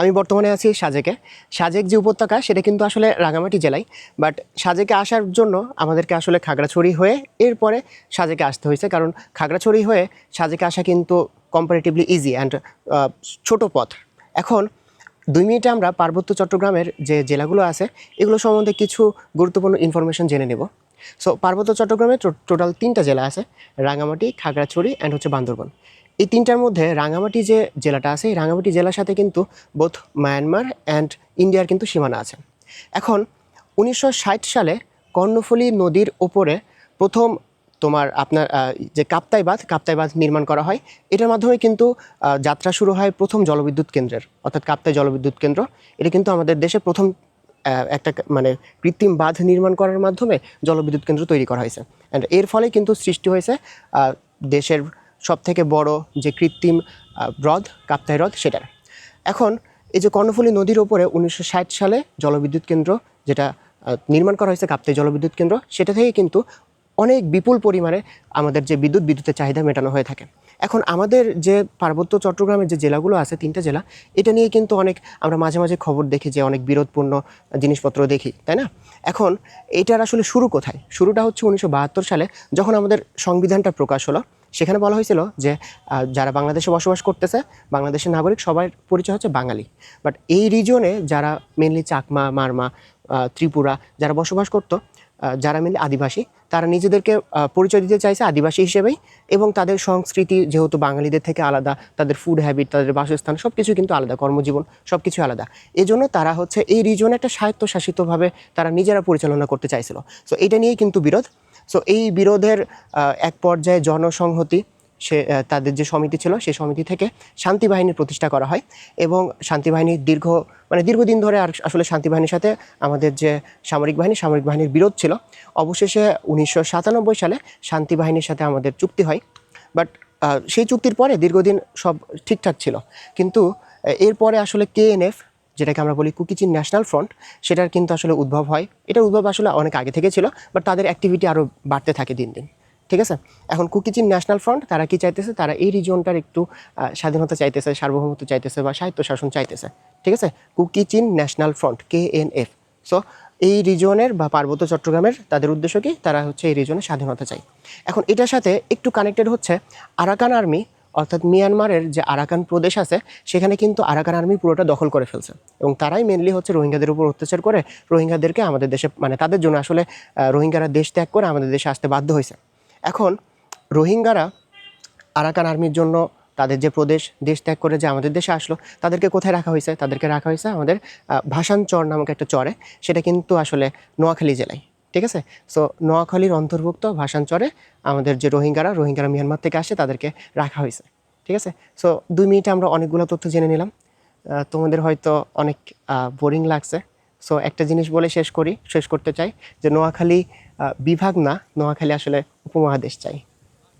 আমি বর্তমানে আছি সাজেকে। সাজেক যে উপত্যকা, সেটা কিন্তু আসলে রাঙামাটি জেলায়। বাট সাজেকে আসার জন্য আমাদেরকে আসলে খাগড়াছড়ি হয়ে এরপরে সাজেকে আসতে হয়েছে। কারণ খাগড়াছড়ি হয়ে সাজেকে আসা কিন্তু কম্পারেটিভলি ইজি অ্যান্ড ছোট পথ। এখন দুই মিনিটে আমরা পার্বত্য চট্টগ্রামের যে জেলাগুলো আছে, এগুলো সম্বন্ধে কিছু গুরুত্বপূর্ণ ইনফরমেশন জেনে নেব। সো পার্বত্য চট্টগ্রামে টোটাল তিনটা জেলা আছে, রাঙামাটি, খাগড়াছড়ি অ্যান্ড হচ্ছে বান্দরবন। এই তিনটার মধ্যে রাঙামাটি যে জেলাটা আছে, এই রাঙামাটি জেলার সাথে কিন্তু বোথ মায়ানমার অ্যান্ড ইন্ডিয়ার কিন্তু সীমানা আছে। এখন উনিশশো ষাট সালে কর্ণফুলী নদীর ওপরে প্রথম তোমার আপনার যে কাপ্তাই বাঁধ কাপ্তাই বাঁধ নির্মাণ করা হয়, এটার মাধ্যমে কিন্তু যাত্রা শুরু হয় প্রথম জলবিদ্যুৎ কেন্দ্রের, অর্থাৎ কাপ্তাই জলবিদ্যুৎ কেন্দ্র। এটা কিন্তু আমাদের দেশে প্রথম একটা মানে কৃত্রিম বাঁধ নির্মাণ করার মাধ্যমে জলবিদ্যুৎ কেন্দ্র তৈরি করা হয়েছে। অ্যান্ড এর ফলে কিন্তু সৃষ্টি হয়েছে দেশের সব থেকে বড় যে কৃত্রিম হ্রদ, কাপ্তাই হ্রদ, সেটার। এখন এই যে কর্ণফুলী নদীর ওপরে উনিশশো ষাট সালে জলবিদ্যুৎ কেন্দ্র যেটা নির্মাণ করা হয়েছে কাপ্তাই জলবিদ্যুৎ কেন্দ্র, সেটা থেকে কিন্তু অনেক বিপুল পরিমাণে আমাদের যে বিদ্যুৎ, বিদ্যুতের চাহিদা মেটানো হয়ে থাকে। এখন আমাদের যে পার্বত্য চট্টগ্রামের যে জেলাগুলো আছে, তিনটা জেলা, এটা নিয়ে কিন্তু অনেক আমরা মাঝে মাঝে খবর দেখি যে অনেক বিরোধপূর্ণ জিনিসপত্র দেখি, তাই না? এখন এটার আসলে শুরু কোথায়? শুরুটা হচ্ছে উনিশশো বাহাত্তর সালে যখন আমাদের সংবিধানটা প্রকাশ হলো সেখানে বলা হয়েছিল যে যারা বাংলাদেশে বসবাস করতেছে, বাংলাদেশের নাগরিক সবার পরিচয় হচ্ছে বাঙালি। বাট এই রিজনে যারা মেনলি চাকমা, মারমা ত্রিপুরা যারা বসবাস করতো যারা মিলে আদিবাসী, তারা নিজেদেরকে পরিচয় দিতে চাইছে আদিবাসী হিসেবেই এবং তাদের সংস্কৃতি যেহেতু বাঙালিদের থেকে আলাদা, তাদের ফুড হ্যাবিট তাদের বাসস্থান সব কিছু কিন্তু আলাদা, কর্মজীবন সব কিছু আলাদা। এই জন্য তারা হচ্ছে এই রিজনে একটা স্বায়ত্তশাসিতভাবে তারা নিজেরা পরিচালনা করতে চাইছিল। সো এটা নিয়েই কিন্তু বিরোধ। সো এই বিরোধের এক পর্যায়ে জনসংহতি সে তাদের যে সমিতি ছিল সেই সমিতি থেকে শান্তি বাহিনীর প্রতিষ্ঠা করা হয় এবং শান্তি বাহিনীর দীর্ঘ মানে দীর্ঘদিন ধরে আর আসলে শান্তি বাহিনীর সাথে আমাদের যে সামরিক বাহিনী, সামরিক বাহিনীর বিরোধ ছিল। অবশেষে উনিশশো সাতানব্বই সালে শান্তি বাহিনীর সাথে আমাদের চুক্তি হয়। বাট সেই চুক্তির পরে দীর্ঘদিন সব ঠিকঠাক ছিল। কিন্তু এরপরে আসলে কেএনএফ যেটাকে আমরা বলি কুকিচিন ন্যাশনাল ফ্রন্ট, সেটার কিন্তু আসলে উদ্ভব হয়। এটার উদ্ভব আসলে অনেক আগে থেকে ছিল, বাট তাদের অ্যাক্টিভিটি আরও বাড়তে থাকে দিন দিন। ঠিক আছে? এখন কুকিচিন ন্যাশনাল ফ্রন্ট, তারা কি চাইতেছে? তারা এই রিজনটার একটু স্বাধীনতা চাইতেছে, সার্বভৌমত্ব চাইতেছে বা সাহিত্য শাসন চাইতেছে। ঠিক আছে? Kukichin national front K N F so এই রিজনের বা পার্বত্য চট্টগ্রামের তাদের উদ্দেশ্য কি? তারা হচ্ছে এই রিজনে স্বাধীনতা চাই। এখন এটার সাথে একটু কানেক্টেড হচ্ছে আরাকান আর্মি, অর্থাৎ মিয়ানমারের যে আরাকান প্রদেশ আছে, সেখানে কিন্তু আরাকান আর্মি পুরোটা দখল করে ফেলছে। এবং তারাই মেনলি হচ্ছে রোহিঙ্গাদের উপর অত্যাচার করে, রোহিঙ্গাদেরকে আমাদের দেশে মানে তাদের জন্য আসলে রোহিঙ্গারা দেশ ত্যাগ করে আমাদের দেশে আসতে বাধ্য হয়েছে। এখন রোহিঙ্গারা আরাকান আর্মির জন্য তাদের যে প্রদেশ দেশ ত্যাগ করে যে আমাদের দেশে আসলো তাদেরকে কোথায় রাখা হয়েছে? তাদেরকে রাখা হয়েছে আমাদের আহ, ভাসান চর নামক একটা চরে। সেটা কিন্তু আসলে নোয়াখালী জেলায় ঠিক আছে? সো নোয়াখালীর অন্তর্ভুক্ত ভাসান চরে আমাদের যে রোহিঙ্গারা রোহিঙ্গারা মিয়ানমার থেকে আসে তাদেরকে রাখা হয়েছে ঠিক আছে? সো দুই মিনিটে আমরা অনেকগুলো তথ্য জেনে নিলাম। তোমাদের হয়তো অনেক বোরিং লাগছে। সো একটা জিনিস বলে শেষ করি শেষ করতে চাই যে নোয়াখালী বিভাগ না নোয়াখালী আসলে উপমহাদেশ চাই।